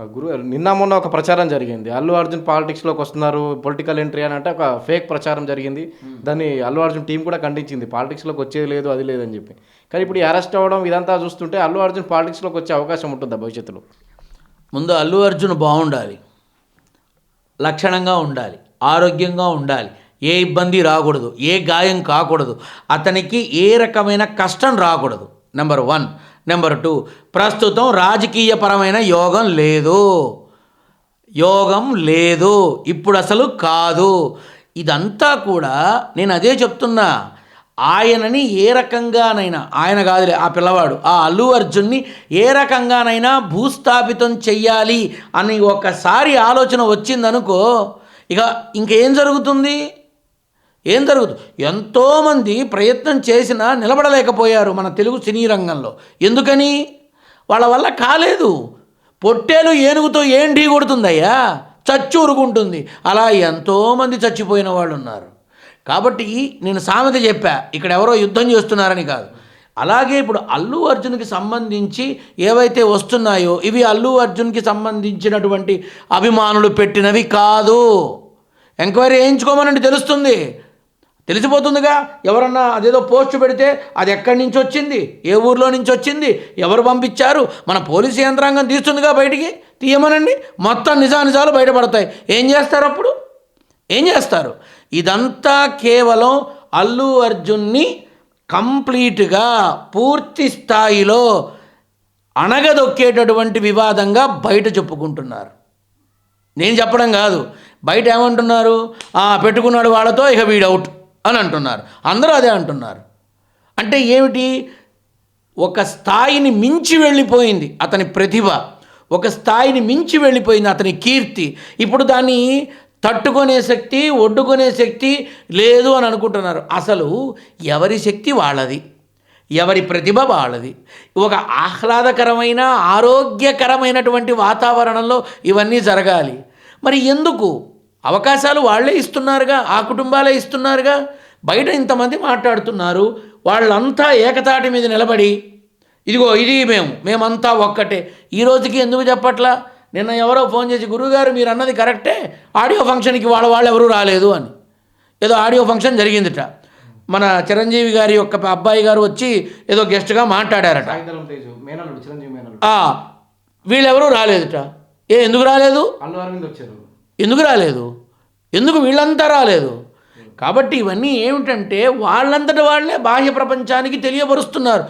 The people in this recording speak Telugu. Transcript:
గురువు నిన్న మొన్న ఒక ప్రచారం జరిగింది. అల్లు అర్జున్ పాలిటిక్స్లోకి వస్తున్నారు పొలిటికల్ ఎంట్రీ అని అంటే ఒక ఫేక్ ప్రచారం జరిగింది. దాన్ని అల్లు అర్జున్ టీం కూడా ఖండించింది. పాలిటిక్స్లోకి వచ్చేది లేదు అది లేదని చెప్పి. కానీ ఇప్పుడు అరెస్ట్ అవ్వడం ఇదంతా చూస్తుంటే అల్లు అర్జున్ పాలిటిక్స్లోకి వచ్చే అవకాశం ఉంటుందా భవిష్యత్తులో? ముందు అల్లు అర్జున్ బాగుండాలి. లక్షణంగా ఉండాలి. ఆరోగ్యంగా ఉండాలి. ఏ ఇబ్బంది రాకూడదు. ఏ గాయం కాకూడదు. అతనికి ఏ రకమైన కష్టం రాకూడదు. Number one number two. ప్రస్తుతం రాజకీయపరమైన యోగం లేదు. యోగం లేదు. ఇప్పుడు అసలు కాదు. ఇదంతా కూడా నేను అదే చెప్తున్నా. ఆయనని ఏ రకంగానైనా ఆయన కాదులే ఆ పిల్లవాడు ఆ అల్లు అర్జున్ని ఏ రకంగానైనా భూస్థాపితం చెయ్యాలి అని ఒకసారి ఆలోచన వచ్చిందనుకో ఇక ఇంకేం జరుగుతుంది? ఏం జరుగుతుంది ఎంతోమంది ప్రయత్నం చేసినా నిలబడలేకపోయారు మన తెలుగు సినీ రంగంలో. ఎందుకని? వాళ్ళ వల్ల కాలేదు. పొట్టేలు ఏనుగుతో ఏం ఢీ కొడుతుందయ్యా? చచ్చి ఉరుకుంటుంది అలా ఎంతోమంది చచ్చిపోయిన వాళ్ళు ఉన్నారు కాబట్టి నేను సామెత చెప్పా ఇక్కడ ఎవరో యుద్ధం చేస్తున్నారని కాదు. అలాగే ఇప్పుడు అల్లు అర్జున్కి సంబంధించి ఏవైతే వస్తున్నాయో ఇవి అల్లు అర్జున్కి సంబంధించినటువంటి అభిమానులు పెట్టినవి కాదు. ఎంక్వైరీ వేయించుకోమనండి తెలుస్తుంది. తెలిసిపోతుందిగా. ఎవరన్నా అదేదో పోస్ట్ పెడితే అది ఎక్కడి నుంచి వచ్చింది? ఏ ఊర్లో నుంచి వచ్చింది? ఎవరు పంపించారు? మన పోలీసు యంత్రాంగం తీస్తుందిగా బయటికి? తీయమనండి. మొత్తం నిజానిజాలు బయటపడతాయి. ఏం చేస్తారు అప్పుడు? ఏం చేస్తారు? ఇదంతా కేవలం అల్లు అర్జున్ని కంప్లీట్గా పూర్తి స్థాయిలో అణగదొక్కేటటువంటి వివాదంగా బయట చెప్పుకుంటున్నారు. నేను చెప్పడం కాదు. బయట ఏమంటున్నారు? పెట్టుకున్నాడు వాళ్ళతో ఇక వీడౌట్. అవుట్ అని అంటున్నారు. అందరూ అదే అంటున్నారు. అంటే ఏమిటి? ఒక స్థాయిని మించి వెళ్ళిపోయింది అతని ప్రతిభ. ఒక స్థాయిని మించి వెళ్ళిపోయింది అతని కీర్తి. ఇప్పుడు దాన్ని తట్టుకునే శక్తి ఒడ్డుకునే శక్తి లేదు అని అనుకుంటున్నారు. అసలు ఎవరి శక్తి వాళ్ళది? ఎవరి ప్రతిభ వాళ్ళది? ఒక ఆహ్లాదకరమైన ఆరోగ్యకరమైనటువంటి వాతావరణంలో ఇవన్నీ జరగాలి. మరి ఎందుకు? అవకాశాలు వాళ్ళే ఇస్తున్నారుగా ఆ కుటుంబాలే ఇస్తున్నారుగా. బయట ఇంతమంది మాట్లాడుతున్నారు వాళ్ళంతా ఏకతాటి మీద నిలబడి ఇదిగో ఇది మేము మేమంతా ఒక్కటే. ఈ రోజుకి ఎందుకు చెప్పట్లా? నిన్న ఎవరో ఫోన్ చేసి గురువుగారు మీరు అన్నది కరెక్టే ఆడియో ఫంక్షన్కి వాళ్ళ వాళ్ళు ఎవరూ రాలేదు అని. ఏదో ఆడియో ఫంక్షన్ జరిగిందిట. మన చిరంజీవి గారి యొక్క అబ్బాయి గారు వచ్చి ఏదో గెస్ట్గా మాట్లాడారట. వీళ్ళెవరూ రాలేదుట. ఏ ఎందుకు రాలేదు? అల్లు అరవింద్ వచ్చారు. ఎందుకు రాలేదు? ఎందుకు వీళ్ళంతా రాలేదు? కాబట్టి ఇవన్నీ ఏమిటంటే వాళ్ళంతట వాళ్ళే బాహ్య ప్రపంచానికి తెలియపరుస్తున్నారు.